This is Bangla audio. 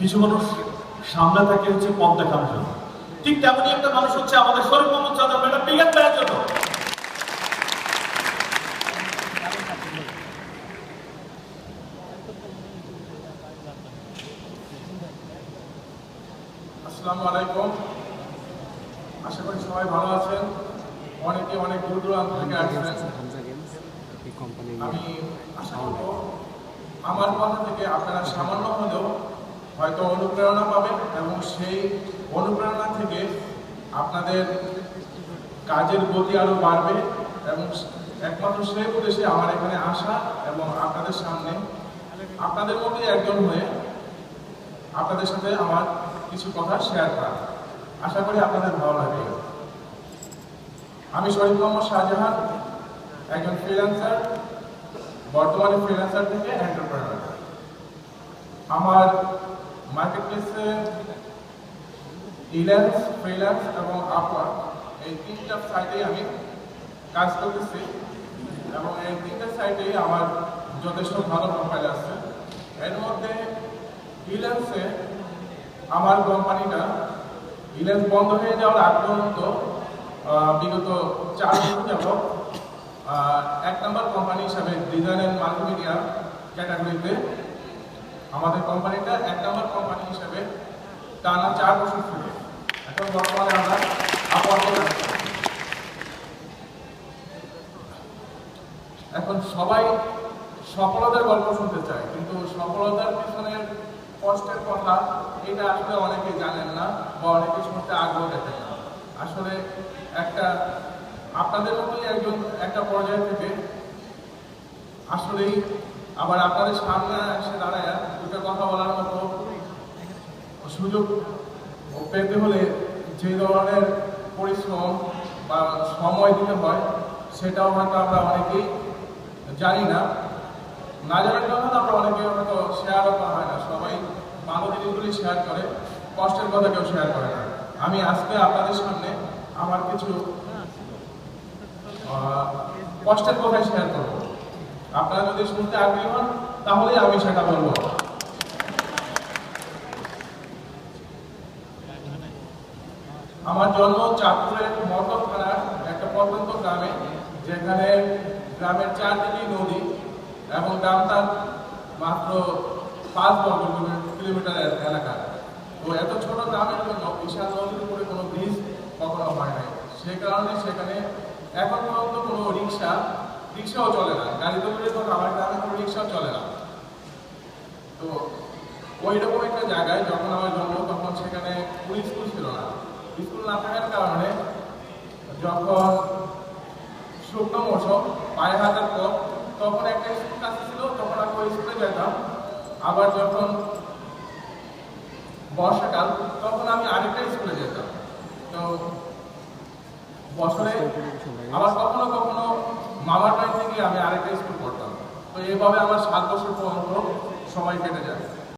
কিছু মানুষ সামনে থাকে হচ্ছে পথ দেখানোর জন্য। ঠিক তেমনই একটা মানুষ হচ্ছে আমাদের শরীফ মোহাম্মদ চাঁদা ম্যাডাম বিজ্ঞান দেওয়ার জন্য। আসসালামু আলাইকুম। আশা করি সবাই ভালো আছেন। অনেকে অনেক দূর দূরান্ত থেকে আসছেন। আমি আশা করব আমার কথা থেকে আপনারা সামান্য হলেও হয়তো অনুপ্রেরণা পাবেন এবং সেই অনুপ্রেরণা থেকে আপনাদের কাজের গতি আরও বাড়বে এবং একমাত্র সেই উদ্দেশ্যে আমার এখানে আসা এবং আপনাদের সামনে আপনাদের মধ্যে একজন হয়ে আপনাদের সাথে আমার কিছু কথা শেয়ার করা। আশা করি আপনাদের ভালো লাগবে। আমি শরীফ মোহাম্মদ শাহজাহান, একজন ফ্রিল্যান্সার বর্তমানে ফ্রিল্যান্সার থেকে এন্টারপ্রেনার আমার মার্কেট প্লেসে ইল্যান্স ফ্রিল্যান্স এবং আপওয়ার্ক এই তিনটা সাইটেই আমি কাজ করতেছি এবং এই তিনটা সাইটেই আমার যথেষ্ট ভালো প্রোফাইল আছে। এর মধ্যে ইল্যান্সে আমার কোম্পানিটা ইল্যান্স বন্ধ হয়ে যাওয়ার আগ পর্যন্ত বিগত চার যাবত আর এক নম্বর কোম্পানি হিসাবে ডিজাইন অ্যান্ড মাল্টিমিডিয়া ক্যাটাগরিতে আমাদের কোম্পানিটা এক নম্বর কোম্পানি হিসাবে টানা চার বছর ছিল এখন বর্তমানে আমরা আছি। এখন সবাই সফলতার গল্প শুনতে চায়, কিন্তু সফলতার পিছনের কষ্টের কথা এটা আসলে অনেকে জানেন না বা অনেকে শুনতে আগ্রহ দেখেন না আসলে একটা আপনাদের মতোই একজন একটা পর্যায় থেকে আসলেই আবার আপনাদের সামনে এসে দাঁড়ায়, দুটো কথা বলার মতো সুযোগ পেতে হলে যে ধরনের পরিশ্রম বা সময় দিতে হয়, সেটাও হয়তো আমরা অনেকেই জানি না। না জানার কারণে আমরা অনেকে হয়তো শেয়ারও করা হয় না। সবাই ভালো জিনিসগুলি শেয়ার করে, কষ্টের কথা কেউ শেয়ার করে না। আমি আজকে আপনাদের সামনে আমার কিছু কষ্টের কথাই শেয়ার করব। আপনারা যদি শুনতে আগ্রহী হন, তাহলেই আমি সেটা বলব। আমার জন্ম চাঁদপুরের মটর থানার একটা প্রত্যন্ত গ্রামে, যেখানে গ্রামের চারদিকেই নদী এবং গ্রামটা মাত্র পাঁচ বর্গ কিলোমি- কিলোমিটারের এলাকা। তো এত ছোট গ্রামের জন্য বিশাল নদীর উপরে কোনো ব্রিজ কখনো হয় নাই। সে কারণে সেখানে এখন পর্যন্ত কোনো রিক্সা রিক্সাও চলে না। গাড়ি তো দূরে কথা আমার গ্রামে কোনো রিক্সাও চলে না। তো ওই রকম একটা জায়গায় যখন আমার জন্ম, তখন সেখানে কোনো স্কুল ছিল না। স্কুল না থাকার কারণে যখন শুকনো মৌসুম, পায়ে হাঁটার পর তখন একটা স্কুল কাছে ছিল, তখন আমি ওই স্কুলে যেতাম। আবার যখন বর্ষাকাল, তখন আমি আরেকটা স্কুলে যেতাম। তো বছরে আবার কখনো কখনো মামার বাড়ি থেকে আমি আরেকটা স্কুল পড়তাম। তো এইভাবে আমার সাত বছর পর্যন্ত সময় কেটে যায়।